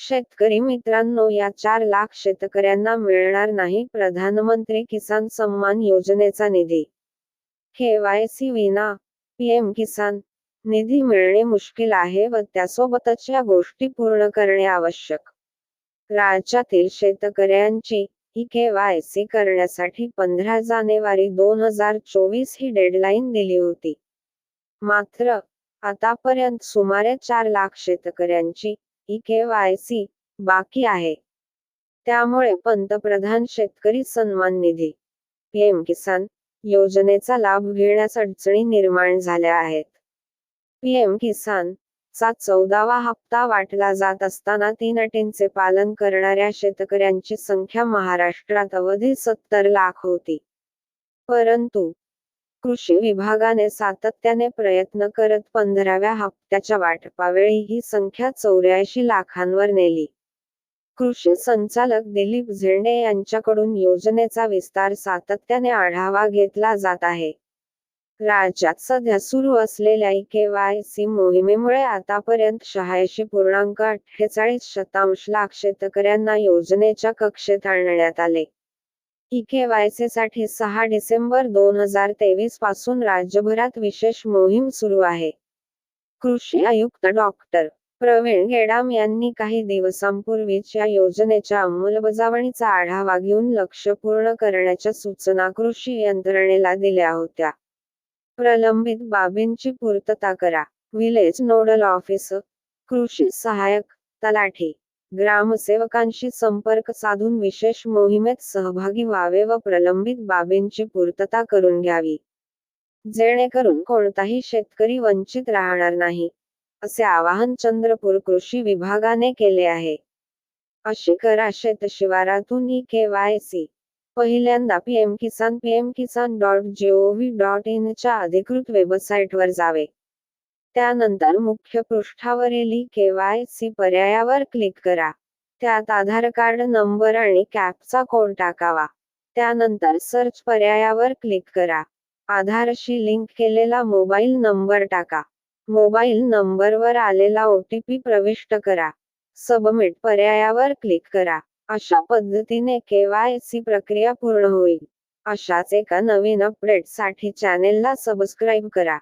शेतकरी मित्रांनो या चार लाख शेतकऱ्यांना मिळणार नाही प्रधानमंत्री किसान सन्मान योजनेचा निधी. केवायसी विना पीएम किसान निधी मिळणे मुश्किल आहे व त्यासोबतच या गोष्टी पूर्ण करणे आवश्यक. राज्यातील शेतकऱ्यांची ही केवायसी करण्यासाठी पंधरा जानेवारी दोन हजार चोवीस ही डेडलाईन दिली होती. मात्र आतापर्यंत सुमारे चार लाख शेतकऱ्यांची ई केवायसी बाकी आहे. त्यामुळे पंतप्रधान शेतकरी सन्मान निधी पीएम किसान योजनेचा लाभ घेण्यास अडचणी निर्माण झाल्या आहेत. पीएम किसान चा चौदावा हप्ता वाटला जात असताना तीन अटींचे पालन करणाऱ्या शेतकऱ्यांची संख्या महाराष्ट्रात अवधी सत्तर लाख होती. परंतु कृषी विभागाने सातत्याने प्रयत्न करत पंधराव्या हप्त्याच्या वाटपावेळी ही संख्या चौऱ्याऐंशी लाखांवर नेली. कृषी संचालक दिलीप झेंडे यांच्याकडून योजनेचा विस्तार सातत्याने आढावा घेतला जात आहे. राज्यात सध्या सुरू असलेल्या ई केवायसी मोहिमेमुळे आतापर्यंत शहाऐंशी पूर्णांक अठ्ठेचाळीस शतांश लाख शेतकऱ्यांना योजनेच्या कक्षेत आणण्यात आले. ई केवायसी साठी सहा डिसेंबर दोन हजार तेवीसपासून राज्यभरात विशेष मोहीम सुरू आहे. कृषी आयुक्त डॉक्टर प्रवीण गेडाम यांनी काही दिवसांपूर्वीच या योजनेच्या अंमलबजावणीचा आढावा घेऊन लक्ष्य पूर्ण करण्याच्या सूचना कृषी यंत्रणेला दिल्या होत्या. प्रलंबित बाबींची पूर्तता करा. विलेज नोडल ऑफिस कृषी सहाय्यक तलाठी. ग्रामसेवकांशी संपर्क साधून विशेष मोहिमेत सहभागी व्हावे व प्रलंबित बाबींची पूर्तता करून घ्यावी. जेणेकरून कोणताही शेतकरी वंचित राहणार नाही असे आवाहन चंद्रपूर कृषी विभागाने केले आहे. अशी करा शेतशिवारातून ई केवायसी पहिल्यांदा PM Kisan PM Kisan dot gov dot in च्या अधिकृत वेबसाईटवर जावे. त्यानंतर मुख्य पृष्ठावरील केवायसी पर्यायावर क्लिक करा. त्यात आधार कार्ड नंबर आणि कॅपचा कोड टाकावा. त्यानंतर सर्च पर्यायावर क्लिक करा. आधारशी लिंक केलेला मोबाईल नंबर टाका. मोबाईल नंबरवर आलेला ओटीपी प्रविष्ट करा. सबमिट पर्यायावर क्लिक करा. अशा पद्धतीने केवायसी प्रक्रिया पूर्ण होईल. अशाच एका नवीन अपडेटसाठी चॅनेलला सबस्क्राईब करा.